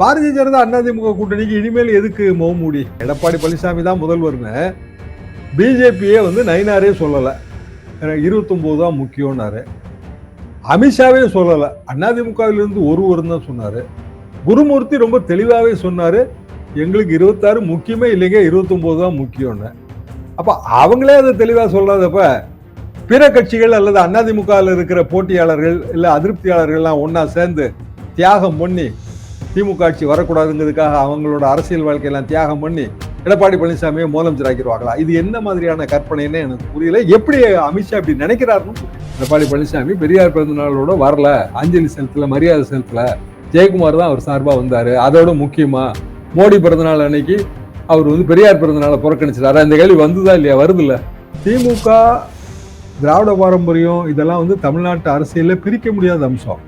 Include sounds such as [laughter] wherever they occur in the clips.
பாரதிய ஜனதா அதிமுக கூட்டணிக்கு இனிமேல் எதுக்கு மோமூடி எடப்பாடி பழனிசாமி தான் முதல்வர்னு பிஜேபியே வந்து நைனாரே சொல்லலை. இருபத்தொம்போது தான் முக்கியம்னாரு. அமித்ஷாவே சொல்லலை. அதிமுகவிலிருந்து ஒருவர் தான் சொன்னார். குருமூர்த்தி ரொம்ப தெளிவாகவே சொன்னார். எங்களுக்கு இருபத்தாறு முக்கியமே இல்லைங்க இருபத்தொம்போது தான் முக்கியம்னு. அப்போ அவங்களே அதை தெளிவாக சொல்லாதப்ப பிற கட்சிகள் அல்லது அதிமுகவில் இருக்கிற போட்டியாளர்கள் இல்லை அதிருப்தியாளர்கள்லாம் ஒன்றா சேர்ந்து தியாகம் பண்ணி திமுக ஆட்சி வரக்கூடாதுங்கிறதுக்காக அவங்களோட அரசியல் வாழ்க்கையெல்லாம் தியாகம் பண்ணி எடப்பாடி பழனிசாமியை முதலமைச்சர் ஆக்கிடுவாங்களா இது என்ன மாதிரியான கற்பனைன்னு எனக்கு புரியல. எப்படி அமித்ஷா இப்படி நினைக்கிறாருன்னு எடப்பாடி பழனிசாமி பெரியார் பிறந்த நாளோட வரல. அஞ்சலி செலுத்தல மரியாதை செலுத்தல. ஜெயக்குமார் தான் அவர் சார்பாக வந்தார். அதோட முக்கியமாக மோடி பிறந்தநாள் அன்னைக்கு அவர் வந்து பெரியார் பிறந்தநாளை புறக்கணிச்சிட்டாரு? அந்த கேள்வி வந்துதா இல்லையா? வருதுல்ல. திமுக திராவிட பாரம்பரியம் இதெல்லாம் வந்து தமிழ்நாட்டு அரசியலில் பிரிக்க முடியாத அம்சம்.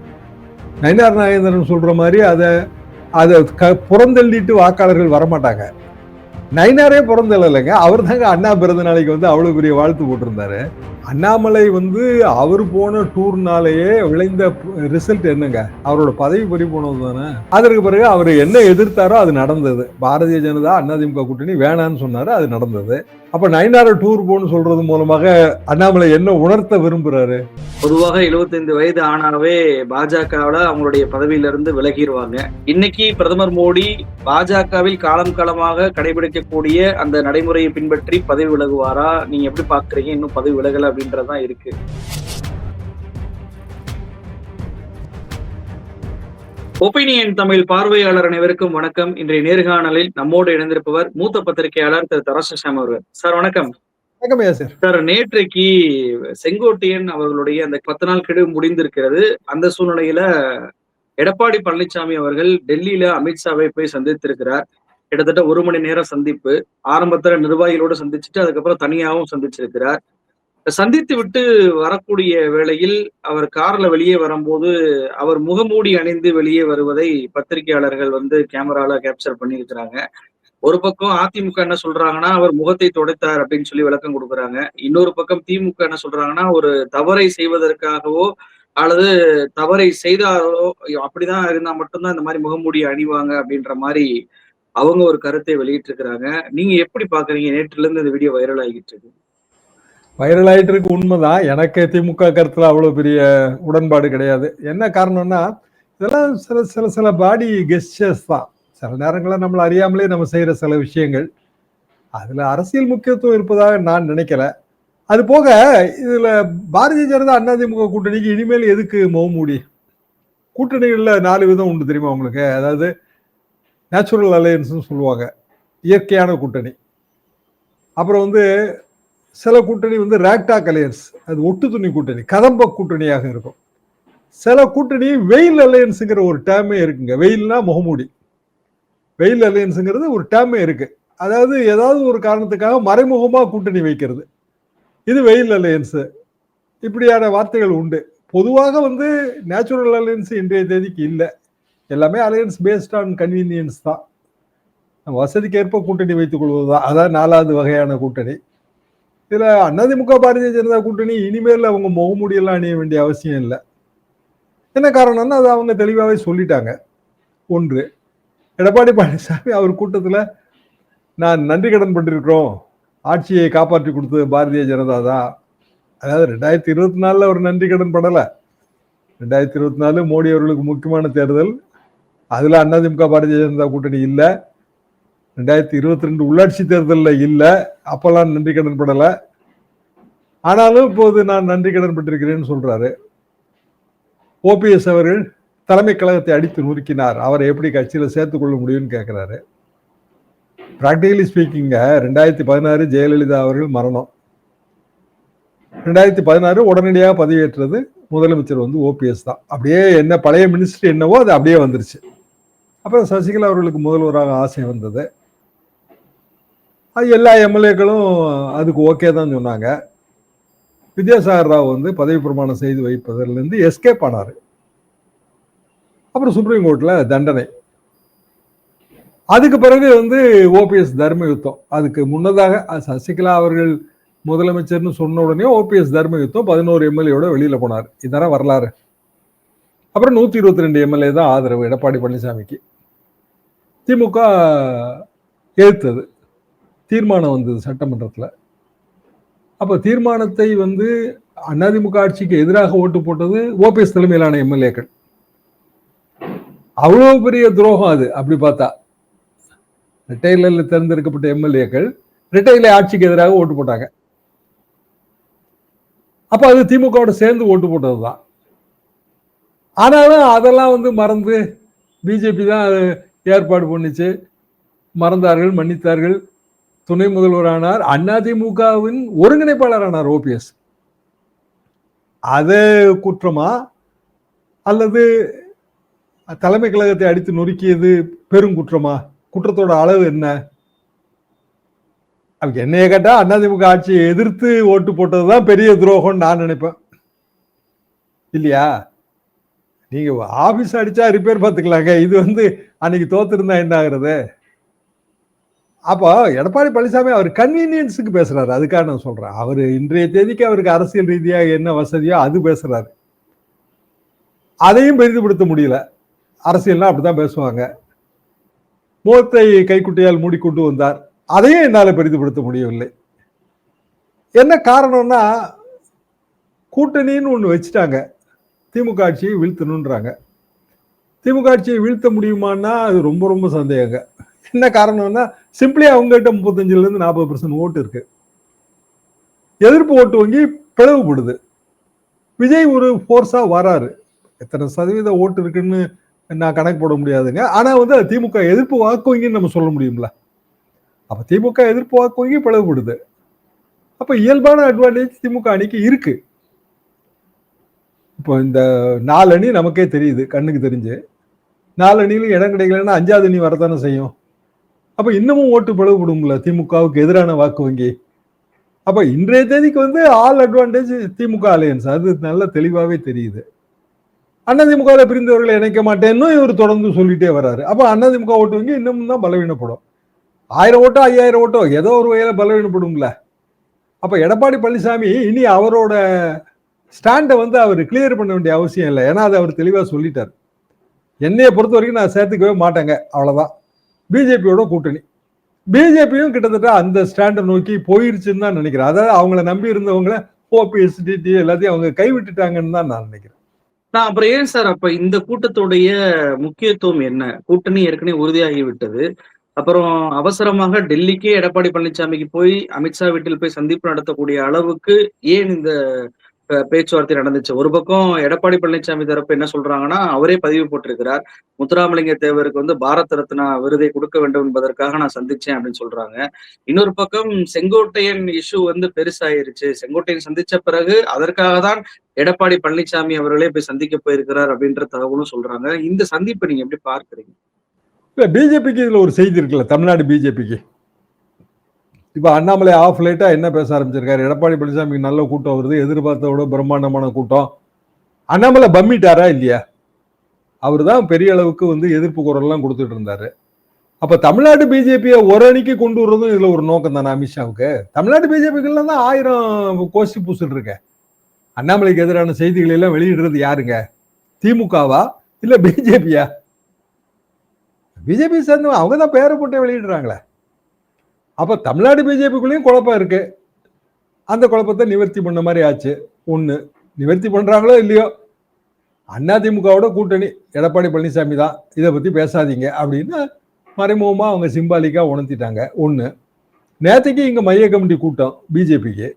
நயினார் நாகேந்திரன் சொல்ற மாதிரி அதை அதை க புறந்தள்ளிட்டு வாக்காளர்கள் வரமாட்டாங்க. நயினாரே புறந்தள்ளலைங்க. அவர் தாங்க அண்ணா பிறந்த நாளைக்கு வந்து அவ்வளோ பெரிய வாழ்த்து போட்டிருந்தாரு. அண்ணாமலை வந்து அவர் போன டூர்னாலேயே விளைந்த ரிசல்ட் என்னங்க? அவரோட பதவி பறி போனது தானே? அதற்கு பிறகு அவர் என்ன எதிர்த்தாரோ அது நடந்தது. பாரதிய ஜனதா அதிமுக கூட்டணி வேணான்னு சொன்னாரு அது நடந்தது. அப்ப நயினார டூர் போன்னு சொல்றது மூலமாக அண்ணாமலை என்ன உணர்த்த விரும்புறாரு? பொதுவாக 75 வயது ஆனாவே பாஜகவோட அவங்களுடைய பதவியிலிருந்து விலகிடுவாங்க இன்னைக்கு பிரதமர் மோடி பாஜகவில் காலம் காலமாக கடைபிடிக்கக்கூடிய அந்த நடைமுறையை பின்பற்றி பதவி விலகுவாரா? நீங்க எப்படி பாக்குறீங்க? இன்னும் பதவி விலகல அப்படின்றதுதான் இருக்கு. ஒப்பீனியன் தமிழ் பார்வையாளர் அனைவருக்கும் வணக்கம். இன்றைய நேர்காணலில் நம்மோடு இணைந்திருப்பவர் மூத்த பத்திரிகையாளர் திரு தரசசாமி அவர்கள். சார் வணக்கம். சார். நேற்றைக்கு செங்கோட்டையன் அவர்களுடைய அந்த பத்து நாள் கெடு முடிந்திருக்கிறது. அந்த சூழ்நிலையில எடப்பாடி பழனிசாமி அவர்கள் டெல்லியில அமித்ஷாவை போய் சந்தித்திருக்கிறார். கிட்டத்தட்ட ஒரு மணி நேரம் சந்திப்பு. ஆரம்பத்துல நிர்வாகிகளோடு சந்திச்சுட்டு அதுக்கப்புறம் தனியாகவும் சந்திச்சிருக்கிறார். சந்தித்து விட்டு வரக்கூடிய வேளையில் அவர் கார்ல வெளியே வரும்போது அவர் முகமூடி அணிந்து வெளியே வருவதை பத்திரிகையாளர்கள் வந்து கேமரால கேப்சர் பண்ணியிருக்கிறாங்க. ஒரு பக்கம் அதிமுக என்ன சொல்றாங்கன்னா அவர் முகத்தை துடைத்தார் அப்படின்னு சொல்லி விளக்கம் கொடுக்குறாங்க. இன்னொரு பக்கம் திமுக என்ன சொல்றாங்கன்னா ஒரு தவறை செய்வதற்காகவோ அல்லது தவறை செய்தாரோ அப்படிதான் இருந்தா மட்டும்தான் இந்த மாதிரி முகமூடி அணிவாங்க அப்படின்ற மாதிரி அவங்க ஒரு கருத்தை வெளியிட்டு இருக்கிறாங்க நீங்க எப்படி பாக்குறீங்க? நேற்றுல இருந்து இந்த வீடியோ வைரல் ஆகிட்டு இருக்கு. வைரல் ஆயிட்டு இருக்கு உண்மைதான். எனக்கு திமுக கருத்துல அவ்வளவு பெரிய உடன்பாடு கிடையாது. என்ன காரணம்னா இதெல்லாம் சில சில சில பாடி கெஸ்டர்ஸ் தான். சில நேரங்களில் நம்மளை அறியாமலே நம்ம செய்கிற சில விஷயங்கள். அதில் அரசியல் முக்கியத்துவம் இருப்பதாக நான் நினைக்கல. அது போக இதில் பாரதிய ஜனதா அதிமுக கூட்டணிக்கு இனிமேல் எதுக்கு மௌமூடி கூட்டணிகளில் நாலு விதம் உண்டு தெரியுமா உங்களுக்கு? அதாவது நேச்சுரல் அலையன்ஸ்னு சொல்லுவாங்க. இயற்கையான கூட்டணி. அப்புறம் வந்து சில கூட்டணி வந்து ரேக்டாக் அலையன்ஸ் அது ஒட்டு துணி கூட்டணி கதம்ப கூட்டணியாக இருக்கும். சில கூட்டணி வெயில் அலையன்ஸுங்கிற ஒரு டேமே இருக்குங்க. வெயில்னா முகமூடி. வெயில் அலையன்ஸுங்கிறது ஒரு டேமே இருக்கு. அதாவது ஏதாவது ஒரு காரணத்துக்காக மறைமுகமாக கூட்டணி வைக்கிறது. இது வெயில் அலையன்ஸு இப்படியான வார்த்தைகள் உண்டு. பொதுவாக வந்து நேச்சுரல் அலையன்ஸ் இன்றைய தேதிக்கு இல்லை. எல்லாமே அலையன்ஸ் பேஸ்ட் ஆன் கன்வீனியன்ஸ் தான். வசதிக்கேற்ப வசதிக்கு ஏற்ப கூட்டணி வைத்துக் கொள்வது தான் அதான் நாலாவது வகையான கூட்டணி. இதில் அதிமுக பாரதிய ஜனதா கூட்டணி இனிமேல் அவங்க முகமூடியெல்லாம் அணிய வேண்டிய அவசியம் இல்லை. என்ன காரணம்னா அது அவங்க தெளிவாகவே சொல்லிட்டாங்க. ஒன்று எடப்பாடி பழனிசாமி அவர் கூட்டத்தில் நான் நன்றி கடன் பண்ணிருக்கிறோம் ஆட்சியை காப்பாற்றி கொடுத்தது பாரதிய ஜனதா தான் அதாவது ரெண்டாயிரத்தி இருபத்தி நாலில் ஒரு நன்றி கடன் படலை. ரெண்டாயிரத்தி இருபத்தி நாலு மோடி அவர்களுக்கு முக்கியமான தேர்தல். அதில் அதிமுக பாரதிய ஜனதா கூட்டணி இல்லை. ரெண்டாயிரத்தி இருபத்தி ரெண்டு உள்ளாட்சி தேர்தலில் இல்லை. அப்போல்லாம் நன்றி கடன் படலை. ஆனாலும் இப்போது நான் நன்றி கடன் பட்டிருக்கிறேன்னு சொல்றாரு. ஓபிஎஸ் அவர்கள் தலைமை கழகத்தை அடித்து நுறுக்கினார். அவரை எப்படி கட்சியில் சேர்த்துக்கொள்ள முடியும்னு கேட்குறாரு ப்ராக்டிகலி ஸ்பீக்கிங்க ரெண்டாயிரத்தி பதினாறு ஜெயலலிதா அவர்கள் மரணம். ரெண்டாயிரத்தி பதினாறு உடனடியாக பதவியேற்றது முதலமைச்சர் வந்து ஓபிஎஸ் தான். அப்படியே என்ன பழைய மினிஸ்ட்ரி என்னவோ அது அப்படியே வந்துருச்சு. அப்புறம் சசிகலா அவர்களுக்கு முதல்வராக ஆசை வந்தது. அது எல்லா எம்எல்ஏக்களும் அதுக்கு ஓகே தான் சொன்னாங்க. வித்யாசாகர் ராவ் வந்து பதவி பிரமாணம் செய்து வைப்பதிலிருந்து எஸ்கேப் ஆனார். அப்புறம் சுப்ரீம் கோர்ட்டில் தண்டனை. அதுக்கு பிறகு வந்து ஓபிஎஸ் தர்ம யுத்தம் அதுக்கு முன்னதாக சசிகலா அவர்கள் முதலமைச்சர்னு சொன்ன உடனே ஓபிஎஸ் தர்ம யுத்தம் பதினோரு எம்எல்ஏயோட வெளியில் போனார். இதான வரலாறு. அப்புறம் நூற்றி இருபத்தி ரெண்டு எம்எல்ஏ தான் ஆதரவு எடப்பாடி பழனிசாமிக்கு. திமுக எழுத்தது தீர்மானம் வந்தது சட்டமன்றத்தில். அப்போ தீர்மானத்தை வந்து அதிமுக ஆட்சிக்கு எதிராக ஓட்டு போட்டது ஓபிஎஸ் தலைமையிலான எம்எல்ஏக்கள். அவ்வளோ பெரிய துரோகம் அது அப்படி பார்த்தா. ரிட்டைலரில் தேர்ந்தெடுக்கப்பட்ட எம்எல்ஏக்கள் ரிட்டைல ஆட்சிக்கு எதிராக ஓட்டு போட்டாங்க. அப்போ அது திமுகவோட சேர்ந்து ஓட்டு போட்டது தான் ஆனாலும் அதெல்லாம் வந்து மறந்து பிஜேபி தான் அது ஏற்பாடு பண்ணிச்சு. மறந்தார்கள் மன்னித்தார்கள். துணை முதல்வரானார் அதிமுகவின் ஒருங்கிணைப்பாளரானார் ஓபிஎஸ். அது குற்றமா? அல்லது தலைமை கழகத்தை அடித்து நொறுக்கியது பெருங்குற்றமா குற்றத்தோட அளவு என்ன? அவங்க என்னைய கேட்டா அதிமுக ஆட்சியை எதிர்த்து ஓட்டு போட்டதுதான் பெரிய துரோகம்னு நான் நினைப்பேன். இல்லையா? நீங்க ஆபீஸ் அடிச்சா ரிப்பேர் பார்த்துக்கலாங்க. இது வந்து அன்னைக்கு தோத்துருந்தா என்ன ஆகுறது? அப்போ எடப்பாடி பழனிசாமி அவர் கன்வீனியன்ஸுக்கு பேசுறாரு. அதுக்காக நான் சொல்றேன். அவர் இன்றைய தேதிக்கு அவருக்கு அரசியல் ரீதியாக என்ன வசதியோ அது பேசுறாரு. அதையும் பெரிதுபடுத்த முடியல. அரசியல்னா அப்படிதான் பேசுவாங்க. முகத்தை கைக்குட்டையால் மூடிக்கொண்டு வந்தார். அதையும் என்னால் பெரிதுபடுத்த முடியவில்லை. என்ன காரணம்னா கூட்டணின்னு ஒன்று வச்சுட்டாங்க. திமுக ஆட்சியை வீழ்த்தணுன்றாங்க திமுக ஆட்சியை வீழ்த்த முடியுமான்னா அது ரொம்ப ரொம்ப சந்தேகங்க. என்ன காரணம்னா சிம்பிளி அவங்ககிட்ட முப்பத்தஞ்சுல இருந்து நாற்பது பர்சன்ட் ஓட்டு இருக்கு. எதிர்ப்பு ஓட்டு வங்கி பிளவுபடுது. விஜய் ஒரு ஃபோர்ஸா வராரு. எத்தனை சதவீத ஓட்டு இருக்குன்னு நான் கணக்கு போட முடியாதுங்க. ஆனா வந்து திமுக எதிர்ப்பு வாக்கு வங்கின்னு நம்ம சொல்ல முடியும்ல. அப்ப திமுக எதிர்ப்பு வாக்கு வங்கி பிளவுபடுது. அப்ப இயல்பான அட்வான்டேஜ் திமுக அணிக்கு இருக்கு. இப்போ இந்த நாலு அணி நமக்கே தெரியுது கண்ணுக்கு தெரிஞ்சு. நாலு அணியிலும் இடம் கிடைக்கலன்னா அஞ்சாவது அணி வரதானே செய்யும்? அப்ப இன்னமும் ஓட்டு பிளவுபடும்ல திமுகவுக்கு எதிரான வாக்கு வங்கி. அப்ப இன்றைய தேதிக்கு வந்து ஆல் அட்வான்டேஜ் திமுக அலையன்ஸ். அது நல்ல தெளிவாவே தெரியுது. அதிமுகவில் பிரிந்தவர்களை இணைக்க மாட்டேன்னு இவர் தொடர்ந்து சொல்லிட்டே வர்றாரு அப்ப அதிமுக ஓட்டு வங்கி இன்னமும் தான் பலவீனப்படும். ஆயிரம் ஓட்டோ ஐயாயிரம் ஓட்டோ ஏதோ ஒரு வகையில பலவீனப்படும்ல. அப்ப எடப்பாடி பழனிசாமி இனி அவரோட ஸ்டாண்டை வந்து அவர் கிளியர் பண்ண வேண்டிய அவசியம் இல்லை. ஏன்னா அதை அவர் தெளிவாக சொல்லிட்டார். என்னையை பொறுத்த வரைக்கும் நான் சேர்த்துக்கவே மாட்டேங்க. அவ்வளோதான் பிஜேபியோட கூட்டணி. பிஜேபியும் கிட்டத்தட்ட அந்த ஸ்டாண்டை நோக்கி போயிருச்சுன்னு தான் நினைக்கிறேன். அதாவது அவங்கள நம்பி இருந்தவங்கள ஓபிஎஸ்டிடி எல்லாத்தையும் அவங்க கைவிட்டுட்டாங்கன்னு தான் நான் நினைக்கிறேன். நான் அப்புறம் ஏன் சார் அப்ப இந்த கூட்டத்துடைய முக்கியத்துவம் என்ன? கூட்டணி ஏற்கனவே உறுதியாகி விட்டது அப்புறம் அவசரமாக டெல்லிக்கே எடப்பாடி பழனிசாமிக்கு போய் அமித்ஷா வீட்டில் போய் சந்திப்பு நடத்தக்கூடிய அளவுக்கு ஏன் இந்த பேச்சுவார்த்தை நடந்துச்சு. ஒரு பக்கம் எடப்பாடி பழனிசாமி தரப்பு என்ன சொல்றாங்கன்னா அவரே பதிவு போட்டிருக்கிறார். முத்துராமலிங்க தேவருக்கு வந்து பாரத் ரத்னா விருதை கொடுக்க வேண்டும் என்பதற்காக நான் சந்திச்சேன் அப்படின்னு சொல்றாங்க. இன்னொரு பக்கம் செங்கோட்டையன் இஷ்யூ வந்து பெருசாயிருச்சு. செங்கோட்டையன் சந்திச்ச பிறகு அதற்காக தான் எடப்பாடி பழனிசாமி அவர்களே போய் சந்திக்க போயிருக்கிறார் அப்படின்ற தகவலும் சொல்றாங்க. இந்த சந்திப்பை நீங்க எப்படி பார்க்குறீங்க? பிஜேபிக்கு இதுல ஒரு செய்தி இருக்குல்ல தமிழ்நாடு பிஜேபிக்கு இப்போ அண்ணாமலை ஆஃப் லைட்டாக என்ன பேச ஆரம்பிச்சிருக்காரு? எடப்பாடி பழனிசாமிக்கு நல்ல கூட்டம் வருது எதிர்பார்த்த விட பிரம்மாண்டமான கூட்டம். அண்ணாமலை பம்மிட்டாரா இல்லையா? அவர் தான் பெரிய அளவுக்கு வந்து எதிர்ப்பு குரல்லாம் கொடுத்துட்டு இருந்தாரு. அப்போ தமிழ்நாடு பிஜேபியை ஒரு அணிக்கு கொண்டு வர்றதும் இதில் ஒரு நோக்கம் தானே அமித்ஷாவுக்கு? தமிழ்நாடு பிஜேபிக்கெல்லாம் தான் ஆயிரம் கோஷ்டி பூசிட்டு இருக்க. அண்ணாமலைக்கு எதிரான செய்திகளை எல்லாம் வெளியிடுறது யாருங்க? திமுகவா இல்லை பிஜேபியா? பிஜேபி சேர்ந்தவங்க அவங்க தான் பேரை போட்டு வெளியிடுறாங்களே. அப்போ தமிழ்நாடு பிஜேபிக்குள்ளேயும் குழப்பம் இருக்கு. அந்த குழப்பத்தை நிவர்த்தி பண்ண மாதிரி ஆச்சு. ஒன்று நிவர்த்தி பண்ணுறாங்களோ இல்லையோ? அதிமுகவோட கூட்டணி எடப்பாடி பழனிசாமி தான். இதை பற்றி பேசாதீங்க அப்படின்னு மறைமுகமாக அவங்க சிம்பாலிக்காக உணர்த்திட்டாங்க. ஒன்று நேற்றுக்கு இங்கே மைய கமிட்டி கூட்டம் பிஜேபிக்கு.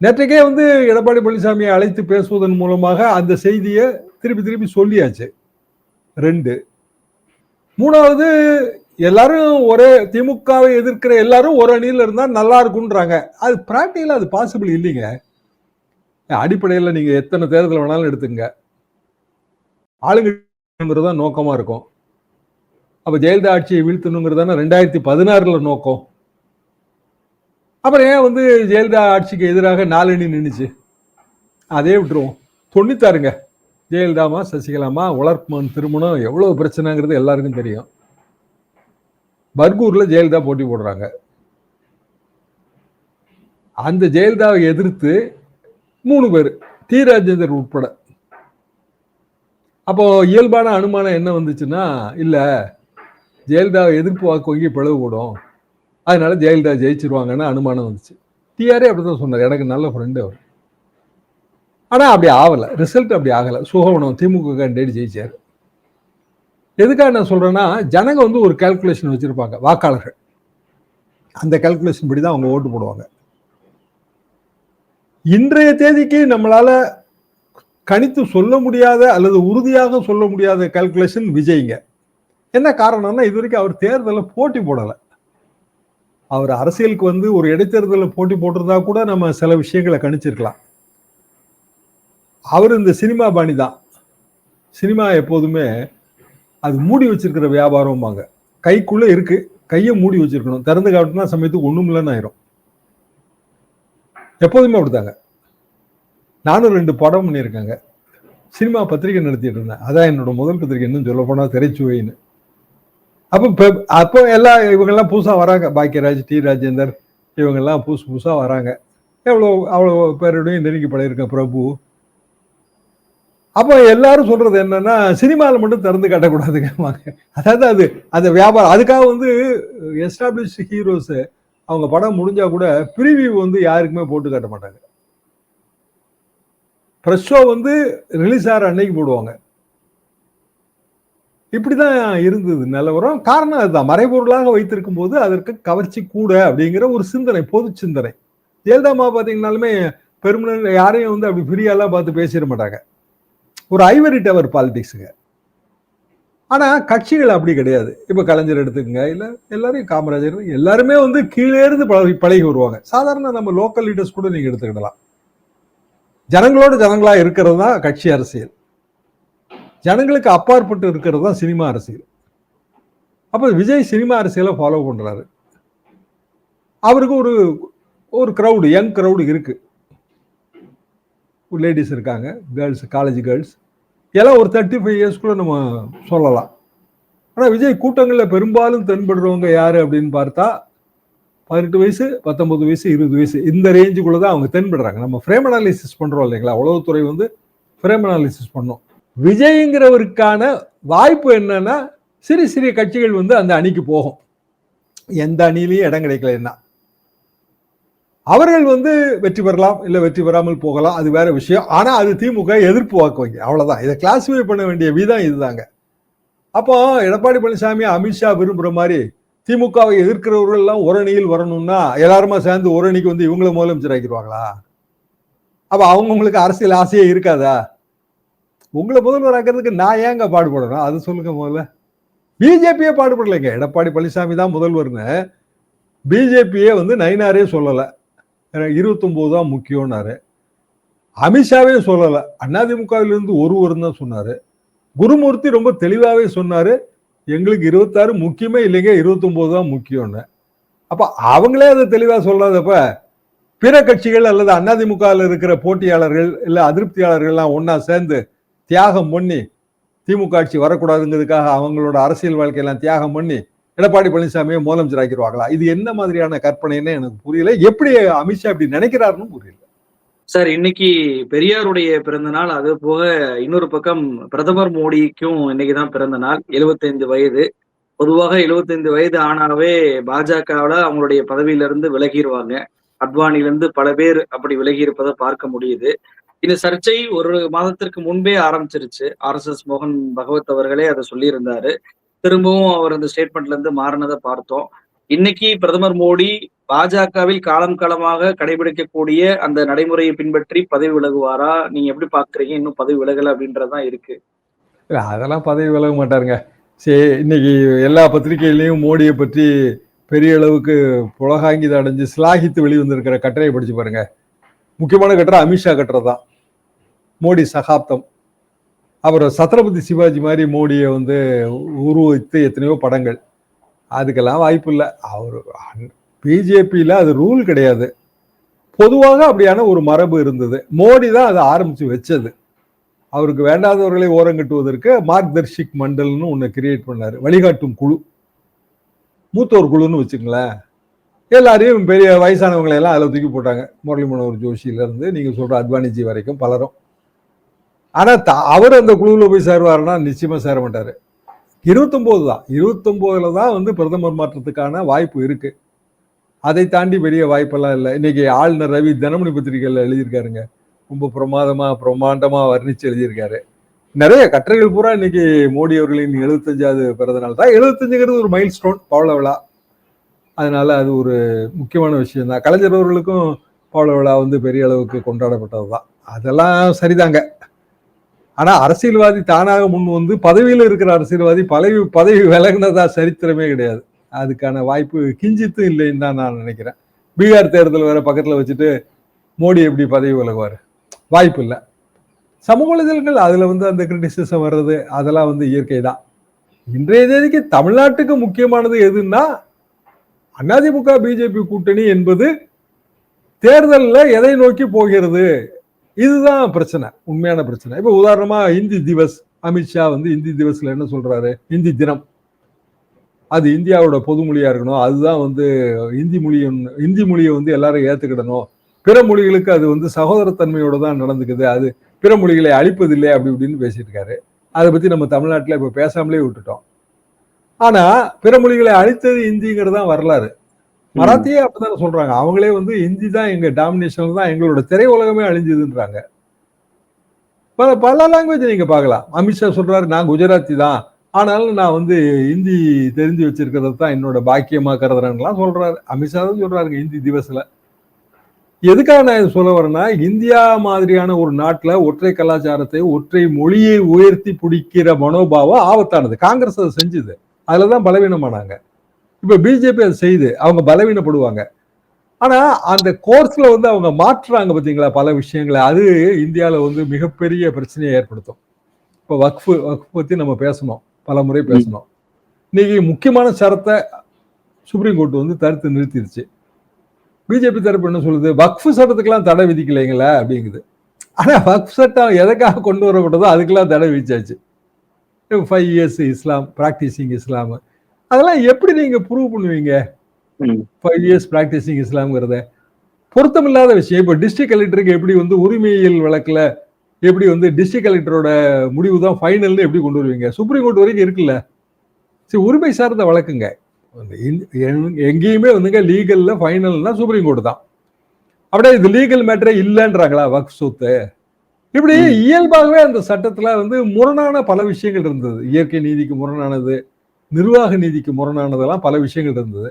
நேற்றைக்கே வந்து எடப்பாடி பழனிசாமியை அழைத்து பேசுவதன் மூலமாக அந்த செய்தியை திருப்பி திருப்பி சொல்லியாச்சு. ரெண்டு மூணாவது எல்லாரும் ஒரே திமுகவை எதிர்க்கிற எல்லாரும் ஒரு அணியில் இருந்தால் நல்லா இருக்கும்ன்றாங்க. அது பிராக்டிக்கலாக அது பாசிபிள் இல்லைங்க. அடிப்படையில் நீங்கள் எத்தனை தேர்தல் வேணாலும் எடுத்துங்க ஆளுங்கிறது தான் நோக்கமாக இருக்கும். அப்போ ஜெயலலிதா ஆட்சியை வீழ்த்தணுங்கிறதான ரெண்டாயிரத்தி பதினாறில் நோக்கம். அப்புறம் ஏன் வந்து ஜெயலலிதா ஆட்சிக்கு எதிராக நாலணி நின்றுச்சு அதே விட்டுருவோம். தொண்ணூத்தாறுங்க. ஜெயலலிதாமா சசிகலாமா வளர்ப்புமன் திருமணம் எவ்வளோ பிரச்சனைங்கிறது எல்லாருக்கும் தெரியும். பர்கூர்ல ஜெயலலிதா போட்டி போடுறாங்க. அந்த ஜெயலலிதாவை எதிர்த்து மூணு பேர் டி. ராஜேந்தர் உட்பட. அப்போ இயல்பான அனுமானம் என்ன வந்துச்சுன்னா இல்லை ஜெயலலிதாவை எதிர்ப்பு வாக்கு வங்கி பிளவுபடும். அதனால ஜெயலலிதா ஜெயிச்சிருவாங்கன்னு அனுமானம் வந்துச்சு. டிஆரே அப்படிதான் சொன்னார். எனக்கு நல்ல ஃப்ரெண்டு அவர். ஆனால் அப்படி ஆகலை. ரிசல்ட் அப்படி ஆகலை. சுகவனம் திமுக கேண்டிடேட் ஜெயிச்சார். எதுக்காக நான் சொல்கிறேன்னா ஜனங்க வந்து ஒரு கால்குலேஷன் வச்சுருப்பாங்க வாக்காளர்கள். அந்த கேல்குலேஷன் படி தான் அவங்க ஓட்டு போடுவாங்க. இன்றைய தேதிக்கு நம்மளால் கணித்து சொல்ல முடியாத அல்லது உறுதியாக சொல்ல முடியாத கேல்குலேஷன் விஜய்ங்க. என்ன காரணம்னா இது வரைக்கும் அவர் தேர்தலில் போட்டி போடலை. அவர் அரசியலுக்கு வந்து ஒரு இடைத்தேர்தலில் போட்டி போட்டிருந்தா கூட நம்ம சில விஷயங்களை கணிச்சிருக்கலாம். அவர் இந்த சினிமா பாணி தான் சினிமா எப்போதுமே அது மூடி வச்சிருக்கிற வியாபாரம்பாங்க. கைக்குள்ள இருக்கு. கையை மூடி வச்சிருக்கணும். திறந்து காட்டினா சமயத்துக்கு ஒன்றும் இல்லைன்னு ஆயிரும். எப்போதுமே அப்படித்தாங்க. நானும் ரெண்டு படம் பண்ணியிருக்காங்க. சினிமா பத்திரிகை நடத்திட்டு இருந்தேன் அதான் என்னோட முதல் பத்திரிகை. இன்னும் சொல்ல போனா திரைச்சுவைன்னு. அப்போ அப்போ எல்லாம் இவங்கெல்லாம் புதுசாக வராங்க. பாக்கியராஜ் டி ராஜேந்தர் இவங்கெல்லாம் புதுசு புதுசாக வராங்க. எவ்வளோ அவ்வளோ பேருடையும் நெருங்கி பழையிருக்கேன் பிரபு அப்போ எல்லாரும் சொல்றது என்னன்னா சினிமாவில் மட்டும் திறந்து காட்டக்கூடாதுங்க அதாவது அது அந்த வியாபாரம். அதுக்காக வந்து எஸ்டாப்ளிஷ் ஹீரோஸ் அவங்க படம் முடிஞ்சா கூட ப்ரீவியூ வந்து யாருக்குமே போட்டு காட்ட மாட்டாங்க. ப்ரெஸ் ஷோ வந்து ரிலீஸ் ஆகிற அன்னைக்கு போடுவாங்க. இப்படி தான் இருந்தது நிலவரம். காரணம் அதுதான். மறைபொருளாக வைத்திருக்கும் போது அதற்கு கவர்ச்சி கூட அப்படிங்கிற ஒரு சிந்தனை பொது சிந்தனை. ஜெயலலிதாமா பார்த்தீங்கன்னாலுமே பெருமளவு யாரையும் வந்து அப்படி ஃப்ரீயாலாம் பார்த்து பேசிட மாட்டாங்க. ஒரு ஐவரி டவர் பாலிடிக்ஸுங்க ஆனால் கட்சிகள் அப்படி கிடையாது. இப்போ கலைஞர் எடுத்துக்கங்க இல்லை எல்லாரையும் காமராஜர் எல்லாருமே வந்து கீழே இருந்து பழகி பழகி வருவாங்க. சாதாரண நம்ம லோக்கல் லீடர்ஸ் கூட நீங்கள் எடுத்துக்கிடலாம். ஜனங்களோட ஜனங்களாக இருக்கிறது தான் கட்சி அரசியல். ஜனங்களுக்கு அப்பாற்பட்டு இருக்கிறது தான் சினிமா அரசியல். அப்போ விஜய் சினிமா அரசியலை ஃபாலோ பண்ணுறாரு அவருக்கு ஒரு ஒரு க்ரௌடு யங் க்ரௌடு இருக்குது லேடிஸ் இருக்காங்க கேர்ள்ஸ் காலேஜ் கேர்ள்ஸ் எல்லாம் ஒரு தேர்ட்டி ஃபைவ் இயர்ஸ்க்குள்ளே நம்ம சொல்லலாம். ஆனால் விஜய் கூட்டங்களில் பெரும்பாலும் தென்படுறவங்க யார் அப்படின்னு பார்த்தா பதினெட்டு வயசு பத்தொம்பது வயசு இருபது வயசு இந்த ரேஞ்சுக்குள்ளே தான் அவங்க தென்படுறாங்க. நம்ம ஃப்ரேம் அனாலிசிஸ் பண்ணுறோம் இல்லைங்களா? உளவுத்துறை வந்து ஃப்ரேம் அனாலிசிஸ் பண்ணோம். விஜய்ங்கிறவருக்கான வாய்ப்பு என்னன்னா சிறு சிறிய கட்சிகள் வந்து அந்த அணிக்கு போகும். எந்த அணிலையும் இடம் கிடைக்கலன்னா. அவர்கள் வந்து வெற்றி பெறலாம் இல்லை வெற்றி பெறாமல் போகலாம் அது வேற விஷயம். ஆனால் அது திமுக எதிர்ப்பு வாக்கு வைங்க அவ்வளவுதான். இதை கிளாஸிஃபை பண்ண வேண்டிய விதம் இதுதாங்க. அப்போ எடப்பாடி பழனிசாமி அமித்ஷா விரும்புகிற மாதிரி திமுகவை எதிர்க்கிறவர்கள்லாம் ஒரணியில் வரணும்னா எல்லாருமா சேர்ந்து ஒரணிக்கு வந்து இவங்களை முதலமைச்சர் ஆக்கிடுவாங்களா அப்போ அவங்கவுங்களுக்கு அரசியல் ஆசையே இருக்காதா? உங்களை முதல்வர் ஆக்கிறதுக்கு நான் ஏங்க பாடுபடணும்? அது சொல்லுங்க முதல்ல. பிஜேபியே பாடுபடலைங்க. எடப்பாடி பழனிசாமி தான் முதல்வர்னு. பிஜேபியே வந்து நயினாரே சொல்லலை. இருபத்தொம்போது தான் முக்கியம்னாரு. அமித்ஷாவே சொல்லலை. அதிமுகவிலிருந்து ஒருவர் தான் சொன்னார். குருமூர்த்தி ரொம்ப தெளிவாகவே சொன்னார். எங்களுக்கு இருபத்தாறு முக்கியமே இல்லைங்க இருபத்தொம்போது தான் முக்கியம்னு. அப்போ அவங்களே அதை தெளிவாக சொல்லாதப்ப பிற கட்சிகள் அல்லது அதிமுகவில் இருக்கிற போட்டியாளர்கள் இல்லை அதிருப்தியாளர்கள்லாம் ஒன்றா சேர்ந்து தியாகம் பண்ணி திமுக ஆட்சி வரக்கூடாதுங்கிறதுக்காக அவங்களோட அரசியல் வாழ்க்கையெல்லாம் தியாகம் பண்ணி எடப்பாடி பழனிசாமியை முதலமைச்சர் ஆக்கிடுவாங்களா இது என்ன மாதிரியான கற்பனைன்னு எனக்கு புரியல. எப்படி அமித்ஷா இப்படி நினைக்கிறாருன்னு புரியல. சார் இன்னைக்கு பெரியாருடைய பிறந்த நாள் அது போக இன்னொரு பக்கம் பிரதமர் மோடிக்கும் இன்னைக்குதான் பிறந்த நாள் 75 வயது. பொதுவாக 75 வயது ஆனாவே பாஜகவுல அவங்களுடைய பதவியில இருந்து விலகிடுவாங்க அத்வானில இருந்து பல பேர் அப்படி விலகி இருப்பதை பார்க்க முடியுது. இந்த சர்ச்சை ஒரு மாதத்திற்கு முன்பே ஆரம்பிச்சிருச்சு. ஆர் எஸ் எஸ் மோகன் பகவத் அவர்களே அதை சொல்லியிருந்தாரு. திரும்பவும் அவர் அந்த ஸ்டேட்மெண்ட்ல இருந்து மாறினதை பார்த்தோம். இன்னைக்கு பிரதமர் மோடி பாஜகவில் காலம் காலமாக கடைபிடிக்கக்கூடிய அந்த நடைமுறையை பின்பற்றி பதவி விலகுவாரா? நீங்க எப்படி பாக்குறீங்க? இன்னும் பதவி விலகல அப்படின்றதுதான் இருக்கு. அதெல்லாம் பதவி விலக மாட்டாருங்க. சரி இன்னைக்கு எல்லா பத்திரிகையிலையும் மோடியை பற்றி பெரிய அளவுக்கு புலகாங்கிதம் அடைஞ்சு சிலாகித்து வெளிவந்திருக்கிற கட்டுரையை படிச்சு பாருங்க. முக்கியமான கட்டுரை அமித்ஷா கட்டுரை தான் மோடி சகாப்தம். அப்புறம் சத்ரபதி சிவாஜி மாதிரி மோடியை வந்து உருவித்து எத்தனையோ படங்கள். அதுக்கெல்லாம் வாய்ப்பு இல்லை. அவர் பிஜேபியில் அது ரூல் கிடையாது. பொதுவாக அப்படியான ஒரு மரபு இருந்தது. மோடி தான் அதை ஆரம்பித்து வச்சது. அவருக்கு வேண்டாதவர்களை ஓரங்கட்டுவதற்கு மார்க்தர்ஷிக் மண்டல்னு ஒன்று கிரியேட் பண்ணாரு. வழிகாட்டும் குழு. மூத்தோர் குழுன்னு வச்சுங்களேன் எல்லாரையும் பெரிய வயசானவங்களையெல்லாம் அதில் தூக்கி போட்டாங்க. முரளி மனோகர் ஜோஷியிலேருந்து நீங்கள் சொல்கிற அத்வானிஜி வரைக்கும் பலரும். ஆனால் த- அவர் அந்த குழுவில் போய் சேருவாருன்னா நிச்சயமாக சேர மாட்டார். இருபத்தொம்போது தான். இருபத்தொம்போதில் தான் வந்து பிரதமர் மாற்றத்துக்கான வாய்ப்பு இருக்குது அதை தாண்டி பெரிய வாய்ப்பெல்லாம் இல்லை. இன்னைக்கு ஆளுநர் ரவி தினமணி பத்திரிகையில் எழுதியிருக்காருங்க. ரொம்ப பிரமாதமாக பிரமாண்டமாக வர்ணித்து எழுதியிருக்காரு. நிறைய கட்டுரைகள் பூரா இன்னைக்கு மோடி அவர்களின் எழுபத்தஞ்சாவது பிறந்த நாள் தான். எழுபத்தஞ்சுங்கிறது ஒரு மைல் ஸ்டோன் பவள விழா. அதனால அது ஒரு முக்கியமான விஷயம் தான் கலைஞர் அவர்களுக்கும் பவள விழா வந்து பெரிய அளவுக்கு கொண்டாடப்பட்டது தான் அதெல்லாம் சரிதாங்க. ஆனா அரசியல்வாதி தானாக முன் வந்து பதவியில் இருக்கிற அரசியல்வாதி பதவி பதவி விலகினதா சரித்திரமே கிடையாது. அதுக்கான வாய்ப்பு கிஞ்சித்தும் இல்லைன்னு தான் நான் நினைக்கிறேன். பீகார் தேர்தல் வேற பக்கத்தில் வச்சுட்டு மோடி எப்படி பதவி விலகுவார்? வாய்ப்பு இல்லை. சமூக வலைதளங்கள் அதில் வந்து அந்த கிரிட்டிசிசம் வர்றது அதெல்லாம் வந்து இயற்கை தான். இன்றைய தேதிக்கு தமிழ்நாட்டுக்கு முக்கியமானது எதுன்னா அதிமுக பிஜேபி கூட்டணி என்பது தேர்தலில் எதை நோக்கி போகிறது? இதுதான் பிரச்சனை உண்மையான பிரச்சனை. இப்போ உதாரணமாக இந்தி திவஸ் அமித்ஷா வந்து இந்தி திவஸில் என்ன சொல்கிறாரு இந்தி தினம். அது இந்தியாவோட பொது மொழியாக இருக்கணும். அதுதான் வந்து இந்தி மொழியை இந்தி மொழியை வந்து எல்லாரும் ஏற்றுக்கிடணும் பிற மொழிகளுக்கு அது வந்து சகோதரத்தன்மையோடு தான் நடந்துக்குது. அது பிற மொழிகளை அழிப்பதில்லை அப்படி இப்படின்னு பேசிட்டு அதை பற்றி நம்ம தமிழ்நாட்டில் இப்போ பேசாமலே விட்டுட்டோம். ஆனால் பிற மொழிகளை அழித்தது இந்திங்கிறது தான் வரலாறு. மராத்தியே அப்படிதான் சொல்றாங்க. அவங்களே வந்து ஹிந்தி தான் எங்க டாமினேஷன் தான் எங்களோட திரையுலகமே அழிஞ்சதுன்றாங்க. பல பல லாங்குவேஜ் நீங்க பார்க்கலாம். அமித்ஷா சொல்றாரு நான் குஜராத்தி தான். ஆனாலும் நான் வந்து ஹிந்தி தெரிஞ்சு வச்சிருக்கிறது தான் என்னோட பாக்கியமா கருதுறேன்லாம் சொல்றாரு. அமித்ஷா தான் சொல்றாருங்க ஹிந்தி திவசில எதுக்காக நான் இதை சொல்ல வரேன்னா இந்தியா மாதிரியான ஒரு நாட்டில் ஒற்றை கலாச்சாரத்தை ஒற்றை மொழியை உயர்த்தி பிடிக்கிற மனோபாவம் ஆபத்தானது. காங்கிரஸ் அதை செஞ்சுது. தான் பலவீனமானாங்க. இப்போ பிஜேபி அதை செய்யுது அவங்க பலவீனப்படுவாங்க. ஆனால் அந்த கோர்ஸில் வந்து அவங்க மாற்றுறாங்க பார்த்தீங்களா பல விஷயங்களை. அது இந்தியாவில் வந்து மிகப்பெரிய பிரச்சனையை ஏற்படுத்தும். இப்போ வக்ஃபு வக்ஃப் பற்றி நம்ம பேசணும். பல முறை பேசணும். இன்னைக்கு முக்கியமான சரத்தை சுப்ரீம் கோர்ட் வந்து தடுத்து நிறுத்திடுச்சு பிஜேபி தரப்பு என்ன சொல்லுது? வக்ஃபு சட்டத்துக்கெல்லாம் தடை விதிக்கலைங்களா அப்படிங்குது. ஆனால் வக்ஃப் சட்டம் எதுக்காக கொண்டு வரப்பட்டதோ அதுக்கெல்லாம் தடை விதிச்சாச்சு. Five years Islam practicing Islam அதெல்லாம் எப்படி நீங்க ப்ரூவ் பண்ணுவீங்க. ஃபைவ் இயர்ஸ் ப்ராக்டிசிங் இஸ்லாம்ங்கிறத பொருத்தமில்லாத விஷயம். இப்போ டிஸ்ட்ரிக்ட் கலெக்டருக்கு எப்படி வந்து உரிமையியல் வழக்குல எப்படி வந்து டிஸ்ட்ரிக்ட் கலெக்டரோட முடிவு தான் ஃபைனல்னு எப்படி கொண்டு வருவீங்க? சுப்ரீம் கோர்ட் வரைக்கும் இருக்குல்ல. சரி உரிமை சார்ந்த வழக்குங்க. எங்கேயுமே வந்துங்க லீகல்ல ஃபைனல்னா சுப்ரீம் கோர்ட் தான். அப்படியே இது லீகல் மேட்டரே இல்லைன்றாங்களா வக்ஃப் சொத்து? இப்படி இயல்பாகவே அந்த சட்டத்துல வந்து முரணான பல விஷயங்கள் இருந்தது. இயற்கை நீதிக்கு முரணானது. நிர்வாக நீதிக்கு முரணானதெல்லாம் பல விஷயங்கள் இருந்தது.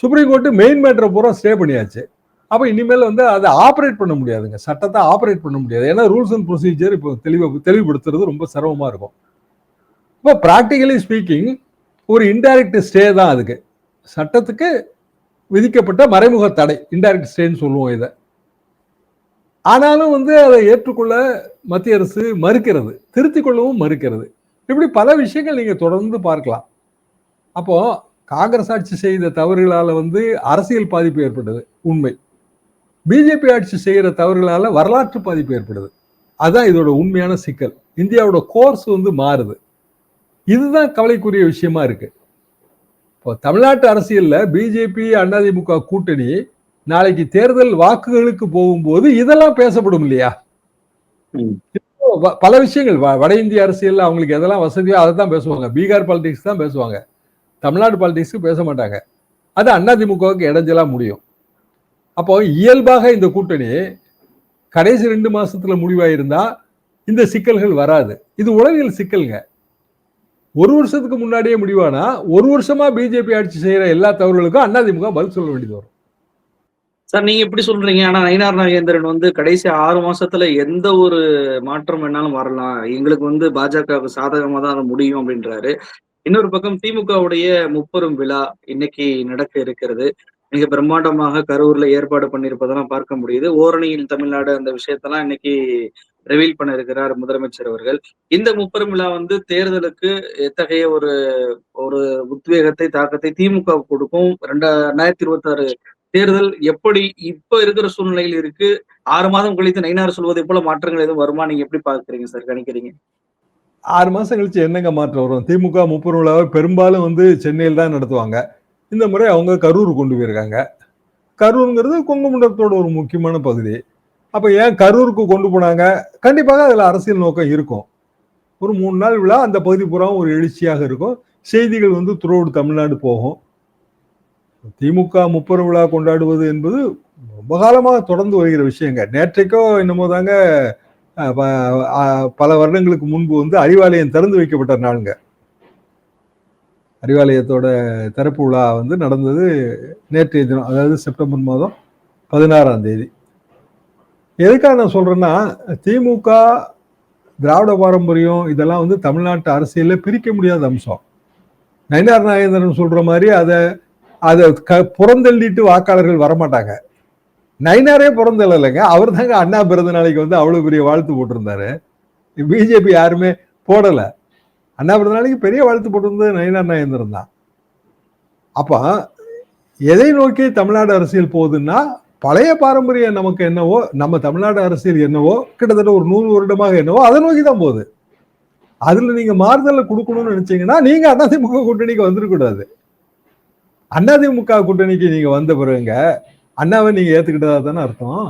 சுப்ரீம் கோர்ட்டு மெயின் மேட்டரை பூரா ஸ்டே பண்ணியாச்சு. அப்போ இனிமேல் வந்து அதை ஆப்ரேட் பண்ண முடியாதுங்க. சட்டத்தை ஆப்ரேட் பண்ண முடியாது. ஏன்னா ரூல்ஸ் அண்ட் ப்ரொசீஜர் இப்போ தெளிவு தெளிவுபடுத்துறது ரொம்ப சிரமமாக இருக்கும். இப்போ ப்ராக்டிக்கலி ஸ்பீக்கிங் ஒரு இன்டைரக்ட் ஸ்டே தான் அதுக்கு. சட்டத்துக்கு விதிக்கப்பட்ட மறைமுக தடை இன்டைரக்ட் ஸ்டேன்னு சொல்லுவோம் இதை. ஆனாலும் வந்து அதை ஏற்றுக்கொள்ள மத்திய அரசு மறுக்கிறது திருத்திக் கொள்ளவும் மறுக்கிறது. இப்படி பல விஷயங்கள் நீங்கள் தொடர்ந்து பார்க்கலாம். அப்போ காங்கிரஸ் ஆட்சி செய்த தவறுகளால வந்து அரசியல் பாதிப்பு ஏற்பட்டது உண்மை. பிஜேபி ஆட்சி செய்யற தவறுகளால வரலாற்று பாதிப்பு ஏற்படுது. அதான் இதோட உண்மையான சிக்கல். இந்தியாவோட கோர்ஸ் வந்து மாறுது. இதுதான் கவலைக்குரிய விஷயமா இருக்கு. இப்போ தமிழ்நாட்டு அரசியல்ல பிஜேபி அதிமுக கூட்டணி நாளைக்கு தேர்தல் வாக்குகளுக்கு போகும்போது இதெல்லாம் பேசப்படும் இல்லையா? பல விஷயங்கள். வ- வட இந்திய அரசியல்ல அவங்களுக்கு எதெல்லாம் வசதியோ அதை தான் பேசுவாங்க. பீகார் பாலிடிக்ஸ் தான் பேசுவாங்க. தமிழ்நாடு பாலிடிக்ஸ்க்கு பேச மாட்டாங்க. அது அதிமுகவுக்கு இடைஞ்சலாக முடியும். அப்போ இயல்பாக இந்த கூட்டணி கடைசி ரெண்டு மாசத்துல முடிவாயிருந்தா இந்த சிக்கல்கள் வராது. இது உளவியல் சிக்கல்ங்க. ஒரு வருஷத்துக்கு முன்னாடியே முடிவானா ஒரு வருஷமா பிஜேபி ஆட்சி செய்யற எல்லா தவறுகளுக்கும் அதிமுக பதில் சொல்ல வேண்டியது வரும். சார் நீங்க எப்படி சொல்றீங்க? ஆனா நயினார் நாகேந்திரன் வந்து கடைசி ஆறு மாசத்துல எந்த ஒரு மாற்றம் வேணாலும் வரலாம். எங்களுக்கு வந்து பாஜகவுக்கு சாதகமா தான் முடியும் அப்படின்றாரு. இன்னொரு பக்கம் திமுகவுடைய முப்பெரும் விழா இன்னைக்கு நடக்க இருக்கிறது. மிக பிரம்மாண்டமாக கரூர்ல ஏற்பாடு பண்ணியிருப்பதெல்லாம் பார்க்க முடியுது. ஓரணியில் தமிழ்நாடு அந்த விஷயத்தெல்லாம் இன்னைக்கு ரிவீல் பண்ண இருக்கிறார் முதலமைச்சர் அவர்கள். இந்த முப்பெரும் விழா வந்து தேர்தலுக்கு எத்தகைய ஒரு ஒரு உத்வேகத்தை தாக்கத்தை திமுக கொடுக்கும்? ரெண்டாயிரத்தி இருபத்தி ஆறு தேர்தல் எப்படி இப்ப இருக்கிற சூழ்நிலையில் இருக்கு? ஆறு மாதம் கழித்து நைனார் சொல்வதை போல மாற்றங்கள் எதுவும் வருமா? நீங்க எப்படி பாக்குறீங்க சார்? கணிக்கிறீங்க. ஆறு மாதம் கழிச்சு என்னங்க மாற்றம் வரும்? திமுக முப்பது விழாவை பெரும்பாலும் வந்து சென்னையில் தான் நடத்துவாங்க. இந்த முறை அவங்க கரூர் கொண்டு போயிருக்காங்க. கரூருங்கிறது கொங்குமண்டலத்தோட ஒரு முக்கியமான பகுதி. அப்போ ஏன் கரூருக்கு கொண்டு போனாங்க? கண்டிப்பாக அதில் அரசியல் நோக்கம் இருக்கும். ஒரு மூணு நாள் விழா அந்த பகுதி பூரா ஒரு எழுச்சியாக இருக்கும். செய்திகள் வந்து துறோடு தமிழ்நாடு போகும். திமுக முப்பெரும் விழா கொண்டாடுவது என்பது ரொம்ப காலமாக தொடர்ந்து வருகிற விஷயங்க. நேற்றைக்கோ என்னமோ தாங்க பல வருடங்களுக்கு முன்பு வந்து அறிவாலயம் திறந்து வைக்கப்பட்ட நாளுங்க. அறிவாலயத்தோட திறப்பு விழா வந்து நடந்தது நேற்றைய தினம் அதாவது செப்டம்பர் மாதம் பதினாறாம் தேதி. எதுக்காக நான் சொல்கிறேன்னா திமுக திராவிட பாரம்பரியம் இதெல்லாம் வந்து தமிழ்நாட்டு அரசியலில் பிரிக்க முடியாத அம்சம். நயினார் நாகேந்திரன் சொல்கிற மாதிரி அதை அதை க புறந்தள்ளிட்டு வாக்காளர்கள் வரமாட்டாங்க. நயினாரே இல்லைங்க அவர் தாங்க அண்ணா பிறந்த நாளைக்கு வந்து அவ்வளோ பெரிய வாழ்த்து போட்டிருந்தாரு. பிஜேபி யாருமே போடலை. அண்ணா பிறந்த நாளைக்கு பெரிய வாழ்த்து போட்டிருந்தது நயினார் நாகேந்திரன் தான். அப்போ எதை நோக்கி தமிழ்நாடு அரசியல் போகுதுன்னா பழைய பாரம்பரியம் நமக்கு என்னவோ நம்ம தமிழ்நாடு அரசியல் என்னவோ கிட்டத்தட்ட ஒரு நூறு வருடமாக என்னவோ அதை நோக்கி தான் போகுது. அதில் நீங்கள் மாறுதலை கொடுக்கணும்னு நினச்சிங்கன்னா நீங்கள் அதிமுக கூட்டணிக்கு வந்துடக்கூடாது அதிமுக கூட்டணிக்கு நீங்கள் வந்த பிறகுங்க அண்ணாவை நீங்க ஏத்துக்கிட்டதா தானே அர்த்தம்?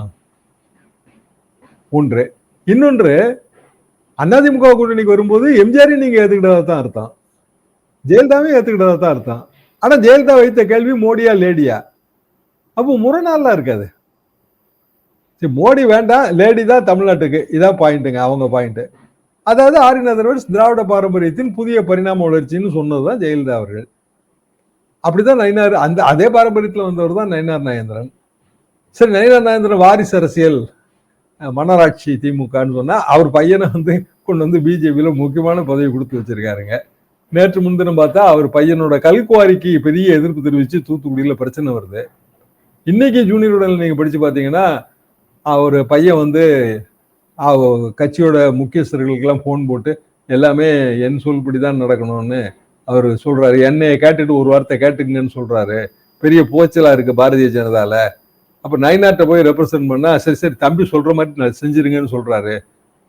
ஒன்று. இன்னொன்று அதிமுக கூட்டணிக்கு வரும்போது எம்ஜிஆரையும் நீங்க ஏத்துக்கிட்டதா தான் அர்த்தம். ஜெயலலிதாவையும் ஏத்துக்கிட்டதா தான் அர்த்தம். ஆனா ஜெயலலிதா வைத்த கேள்வி மோடியா லேடியா? அப்போ முரணாலாம் இருக்காது. சரி மோடி வேண்டாம் லேடி தான் தமிழ்நாட்டுக்கு. இதான் பாயிண்ட்டுங்க அவங்க பாயிண்ட்டு. அதாவது ஆரின் திராவிட பாரம்பரியத்தின் புதிய பரிணாம வளர்ச்சின்னு சொன்னது தான் ஜெயலலிதா அவர்கள். அப்படிதான் நயினார் அந்த அதே பாரம்பரியத்தில் வந்தவர் தான் நயினார் நயேந்திரன் சரி நயினார் நாகேந்திரன் வாரிசு அரசியல் மன்னராட்சி திமுகன்னு சொன்னால் அவர் பையனை வந்து கொண்டு வந்து பிஜேபியில் முக்கியமான பதவி கொடுத்து வச்சிருக்காருங்க. நேற்று முன்தினம் பார்த்தா அவர் பையனோட கல்குவாரிக்கு பெரிய எதிர்ப்பு தெரிவித்து தூத்துக்குடியில் பிரச்சனை வருது. இன்னைக்கு ஜூனியர் உடல் நீங்கள் படித்து பார்த்தீங்கன்னா அவர் பையன் வந்து கட்சியோட முக்கியஸ்தர்களுக்கெல்லாம் ஃபோன் போட்டு எல்லாமே என் சொல்படி தான் நடக்கணும்னு அவர் சொல்கிறாரு என்னையை கேட்டுட்டு ஒரு வார்த்தை கேட்டுக்குங்கன்னு சொல்கிறாரு பெரிய போச்சலாக இருக்குது பாரதிய ஜனதாவில் அப்ப நைனாட்ட போய் ரெப்ரசன்ட் பண்ணா சரி சரி தம்பி சொல்ற மாதிரி நான் செஞ்சிருங்கன்னு சொல்றாரு.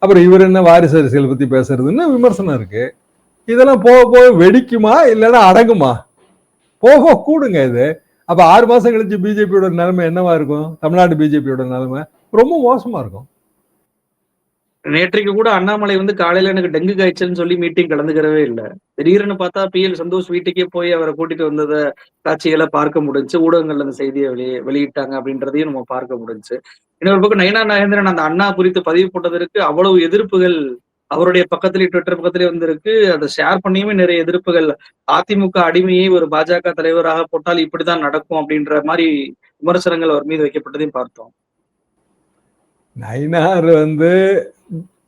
அப்புறம் இவர் என்ன வாரிசு அரசியல் பத்தி பேசுறதுன்னு விமர்சனம் இருக்கு. இதெல்லாம் போக போக வெடிக்குமா இல்லைன்னா அடங்குமா? போக கூடுங்க இது. அப்போ ஆறு மாசம் கழிச்சு பிஜேபியோட நிலைமை என்னவா இருக்கும்? தமிழ்நாடு பிஜேபியோட நிலைமை ரொம்ப மோசமா இருக்கும். நேற்றைக்கு கூட அண்ணாமலை வந்து காலையில எனக்கு டெங்கு காய்ச்சல்னு சொல்லி மீட்டிங் கலந்துக்கிறவே இல்லை. திடீர்னு பார்த்தா பி எல் சந்தோஷ் வீட்டுக்கே போய் அவரை கூட்டிட்டு வந்ததை காட்சிகளை பார்க்க முடிஞ்சு ஊடகங்கள்ல அந்த செய்தியை வெளியே வெளியிட்டாங்க அப்படின்றதையும் நம்ம பார்க்க முடிஞ்சு. இன்னொரு பக்கம் நயனா நாகேந்திரன் அந்த அண்ணா குறித்து பதிவு போட்டதற்கு அவ்வளவு எதிர்ப்புகள் அவருடைய பக்கத்திலே ட்விட்டர் பக்கத்திலே வந்திருக்கு. அதை ஷேர் பண்ணியுமே நிறைய எதிர்ப்புகள். அதிமுக அடிமையை ஒரு பாஜக தலைவராக போட்டால் இப்படிதான் நடக்கும் அப்படின்ற மாதிரி விமர்சனங்கள் அவர் மீது வைக்கப்பட்டதையும் பார்த்தோம். நயினார் வந்து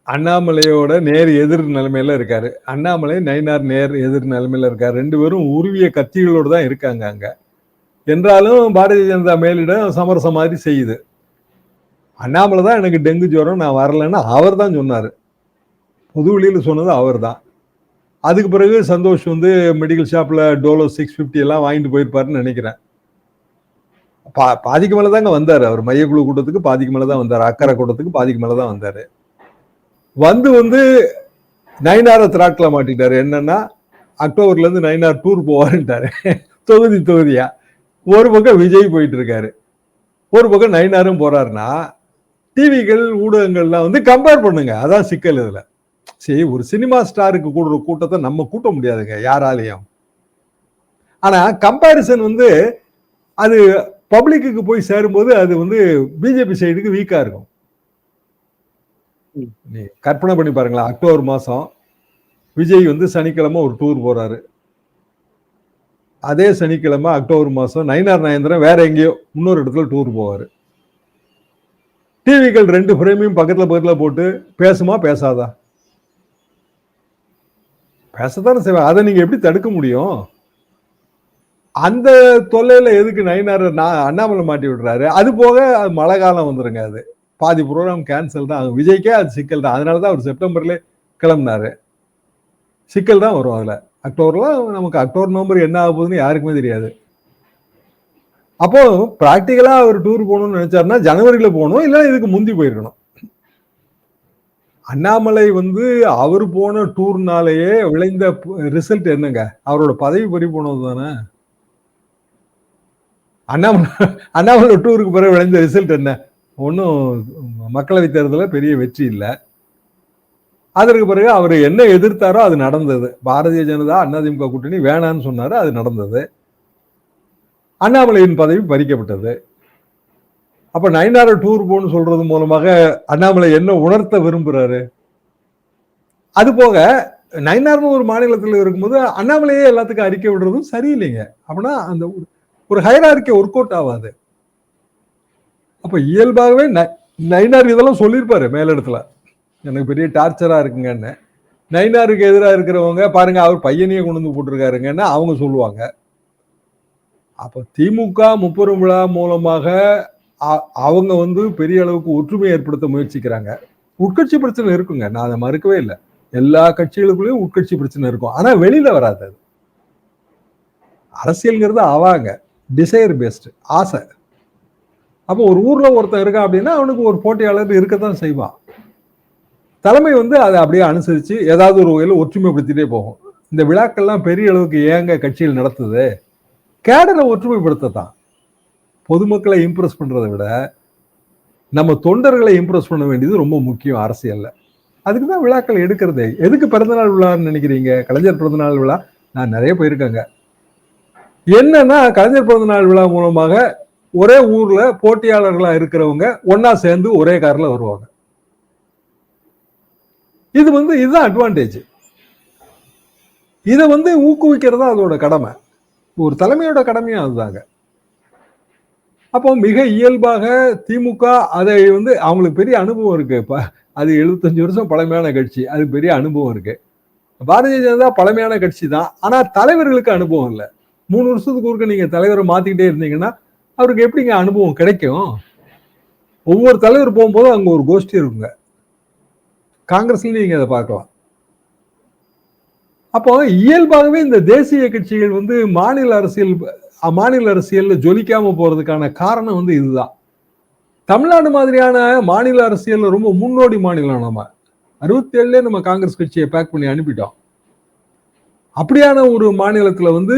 அண்ணாமலையோட நேர் எதிர் நிலைமையில இருக்காரு. அண்ணாமலை நயினார் நேர் எதிர் நிலைமையில இருக்காரு. ரெண்டு பேரும் உருவிய கட்சிகளோடு தான் இருக்காங்க அங்க. என்றாலும் பாரதிய ஜனதா மேலிடம் சமரசம் மாதிரி செய்யுது. அண்ணாமலை தான் எனக்கு டெங்கு ஜுரம் நான் வரலைன்னா அவர் தான் சொன்னார். பொது வெளியில் சொன்னது அவர் தான். அதுக்கு பிறகு சந்தோஷ் வந்து மெடிக்கல் ஷாப்பில் டோலோ சிக்ஸ் ஃபிஃப்டி எல்லாம் வாங்கிட்டு போயிருப்பாருன்னு நினைக்கிறேன். பா பாதிக்கு மேலே தாங்க வந்தார். அவர் மையக்குழு கூட்டத்துக்கு பாதிக்கு மேலே தான் வந்தார். அக்கறை கூட்டத்துக்கு பாதிக்கு மேலே தான் வந்தார். வந்து வந்து நயனார திராட்டில் மாட்டிட்டாரு. என்னன்னா அக்டோபர்ல இருந்து நைனார் டூர் போவாருன்ட்டாரு. [laughs] தொகுதி தொகுதியா. ஒரு பக்கம் விஜய் போயிட்டு இருக்காரு ஒரு பக்கம் நயனாரும் போறாருன்னா டிவிகள் ஊடகங்கள்லாம் வந்து கம்பேர் பண்ணுங்க. அதான் சிக்கல் இதுல. சரி ஒரு சினிமா ஸ்டாருக்கு கூடுற கூட்டத்தை நம்ம கூட்ட முடியாதுங்க யாராலையும். ஆனா கம்பேரிசன் வந்து அது பப்ளிக்கு போய் சேரும்போது அது வந்து பிஜேபி சைடுக்கு வீக்கா இருக்கும். நீ கற்பனை பண்ணி பாருங்களேன் அக்டோபர் மாசம் விஜய் வந்து சனிக்கிழமை ஒரு டூர் போறாரு. அதே சனிக்கிழமை அக்டோபர் மாசம் நயினார் நயந்திரன் வேற எங்கேயோ இன்னொரு இடத்துல டூர் போவாரு. டிவிகள் ரெண்டு ஃப்ரேமையும் பக்கத்துல பக்கத்துல போட்டு பேசுமா பேசாதா? பேசத்தானே செய்வேன் அதை நீங்க எப்படி தடுக்க முடியும்? அந்த தொல்லையில எதுக்கு நயினார் நான் அண்ணாமலை மாட்டி விடுறாரு? அது போக அது மழை காலம் வந்துருங்க அது. பாதி ப்ரோக்ராம் கேன்சல் தான். அது விஜய்க்கே அது சிக்கல் தான். அதனால தான் அவர் செப்டம்பர்ல கிளம்புனாரு. சிக்கல் தான் வரும் அதில். அக்டோபரில் நமக்கு அக்டோபர் நவம்பர் என்ன ஆக போகுதுன்னு யாருக்குமே தெரியாது. அப்போ ப்ராக்டிக்கலாக அவர் டூர் போகணும்னு நினைச்சாருன்னா ஜனவரியில் போகணும். இல்லை இதுக்கு முந்தி போயிருக்கணும். அண்ணாமலை வந்து அவர் போன டூர்னாலேயே விளைந்த ரிசல்ட் என்னங்க? அவரோட பதவி பறி போனது தானே? அண்ணாமலை அண்ணாமலை டூருக்கு பிறகு விளைந்த ரிசல்ட் என்ன? ஒன்றும் மக்களவை தேர்தலில் பெரிய வெற்றி இல்லை. அதற்கு பிறகு அவர் என்ன எதிர்த்தாரோ அது நடந்தது. பாரதிய ஜனதா அதிமுக கூட்டணி வேணான்னு சொன்னார் அது நடந்தது. அண்ணாமலையின் பதவி பறிக்கப்பட்டது. அப்போ நயனார டூர் போன்னு சொல்றது மூலமாக அண்ணாமலை என்ன உணர்த்த விரும்புகிறாரு அது போக நயனார்னு ஒரு மாநிலத்தில் இருக்கும்போது அண்ணாமலையே எல்லாத்துக்கும் அறிக்கை விடுறதும் சரியில்லைங்க. அப்படின்னா அந்த ஒரு- ஒரு ஹைரார்க்கி ஒர்க் அவுட் ஆகாது அப்போ இயல்பாகவே நைனார் இதெல்லாம் சொல்லியிருப்பாரு மேலிடத்துல. எனக்கு பெரிய டார்ச்சராக இருக்குங்கன்னு. நைனாருக்கு எதிராக இருக்கிறவங்க பாருங்க அவர் பையனையே கொண்டு வந்து போட்டிருக்காருங்கன்னு அவங்க சொல்லுவாங்க. அப்போ திமுக முப்பெரும் விழா மூலமாக அவங்க வந்து பெரிய அளவுக்கு ஒற்றுமை ஏற்படுத்த முயற்சிக்கிறாங்க. உட்கட்சி பிரச்சனை இருக்குங்க. நான் அதை மறுக்கவே இல்லை. எல்லா கட்சிகளுக்குள்ளேயும் உட்கட்சி பிரச்சனை இருக்கும். ஆனால் வெளியில் வராது அது. அரசியல்ங்கிறது ஆவாங்க. டிசைர் பேஸ்டு ஆசை. அப்போ ஒரு ஊரில் ஒருத்தன் இருக்கான் அப்படின்னா அவனுக்கு ஒரு போட்டியாளர் இருக்கத்தான் செய்வான். தலைமை வந்து அதை அப்படியே அனுசரித்து ஏதாவது ஒரு வகையில் ஒற்றுமைப்படுத்திட்டே போகும். இந்த விழாக்கள்லாம் பெரிய அளவுக்கு ஏங்க கட்சியில் நடத்துது? கேடரை ஒற்றுமைப்படுத்தத்தான். பொதுமக்களை இம்ப்ரெஸ் பண்ணுறத விட நம்ம தொண்டர்களை இம்ப்ரெஸ் பண்ண வேண்டியது ரொம்ப முக்கியம் அரசியலில். அதுக்கு தான் விழாக்கள் எடுக்கிறதே. எதுக்கு பிறந்தநாள் விழான்னு நினைக்கிறீங்க? கலைஞர் பிறந்தநாள் விழா? நான் நிறைய போயிருக்கேங்க. என்னன்னா கலைஞர் பிறந்தநாள் விழா மூலமாக ஒரே ஊர்ல போட்டியாளர்களா இருக்கிறவங்க ஒன்னா சேர்ந்து ஒரே கார்ல வருவாங்க. இது வந்து இதுதான் அட்வான்டேஜ் இதை வந்து ஊக்குவிக்கிறது தான் அதோட கடமை. ஒரு தலைமையோட கடமையும் அதுதாங்க. அப்போ மிக இயல்பாக திமுக அதை வந்து அவங்களுக்கு பெரிய அனுபவம் இருக்கு. இப்போ அது எழுபத்தஞ்சு வருஷம் பழமையான கட்சி. அது பெரிய அனுபவம் இருக்கு. பாரதிய ஜனதா பழமையான கட்சி தான் ஆனா தலைவர்களுக்கு அனுபவம் இல்லை. மூணு வருஷத்துக்கு ஒருக்க நீங்க தலைவரை மாத்திக்கிட்டே இருந்தீங்கன்னா அவருக்கு எப்படிங்க அனுபவம் கிடைக்கும்? ஒவ்வொரு தலைவர் போகும்போதும் அங்க ஒரு கோஷ்டி இருக்குங்க. காங்கிரஸ்ல நீங்க அதை பார்க்கலாம். அப்போ இயல்பாகவே இந்த தேசிய கட்சிகள் வந்து மாநில அரசியல் மாநில அரசியல்ல ஜொலிக்காம போறதுக்கான காரணம் வந்து இதுதான். தமிழ்நாடு மாதிரியான மாநில அரசியல் ரொம்ப முன்னோடி மாநிலம் நம்ம. அறுபத்தி ஏழுலேயே நம்ம காங்கிரஸ் கட்சியை பேக் பண்ணி அனுப்பிட்டோம். அப்படியான ஒரு மாநிலத்தில் வந்து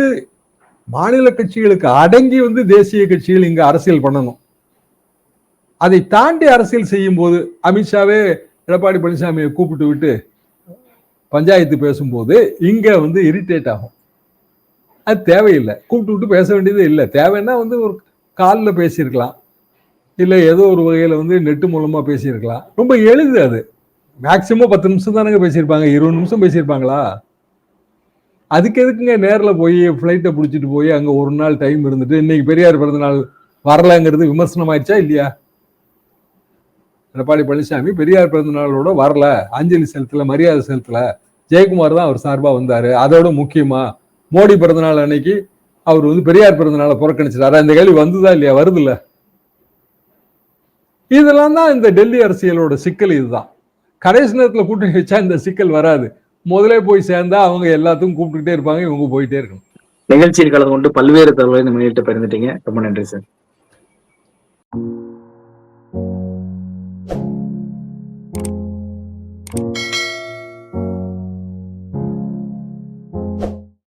மாநில கட்சிகளுக்கு அடங்கி வந்து தேசிய கட்சிகள் இங்க அரசியல் பண்ணணும். அதை தாண்டி அரசியல் செய்யும் போது அமித்ஷாவே எடப்பாடி பழனிசாமியை கூப்பிட்டு விட்டு பஞ்சாயத்து பேசும்போது இங்க வந்து இரிட்டேட் ஆகும். அது தேவையில்லை. கூப்பிட்டு விட்டு பேச வேண்டியது இல்லை. தேவைன்னா வந்து ஒரு காலில் பேசியிருக்கலாம். இல்லை ஏதோ ஒரு வகையில் வந்து நெட்டு மூலமாக பேசியிருக்கலாம். ரொம்ப எளிது அது. மேக்சிமம் பத்து நிமிஷம் தானங்க பேசியிருப்பாங்க. இருபது நிமிஷம் பேசியிருப்பாங்களா? அதுக்கு எதுக்குங்க நேரில் போய் ஃப்ளைட்டை பிடிச்சிட்டு போய் அங்கே ஒரு நாள் டைம் இருந்துட்டு இன்னைக்கு பெரியார் பிறந்த நாள் வரலங்கிறது விமர்சனம் ஆயிடுச்சா இல்லையா? எடப்பாடி பழனிசாமி பெரியார் பிறந்த நாளோட வரல. அஞ்சலி செலுத்தல மரியாதை செலுத்தல. ஜெயக்குமார் தான் அவர் சார்பாக வந்தார். அதோட முக்கியமா மோடி பிறந்தநாள் அன்னைக்கு அவர் வந்து பெரியார் பிறந்தநாளை புறக்கணிச்சிட்டாரு? அந்த கேள்வி வந்துதா இல்லையா? வருதுல்ல. இதெல்லாம் தான் இந்த டெல்லி அரசியலோட சிக்கல் இதுதான். கடைசி நேரத்தில் கூட்டணி வச்சா இந்த சிக்கல் வராது. முதலே போய் சேர்ந்தா அவங்க எல்லாத்தையும் கூப்பிட்டுக்கிட்டே இருப்பாங்க இவங்க போயிட்டே இருக்கணும். நிகழ்ச்சியில் கலந்து கொண்டு பல்வேறு தகவலை முன்னிட்டு பகிர்ந்துட்டீங்க. ரொம்ப நன்றி சார்.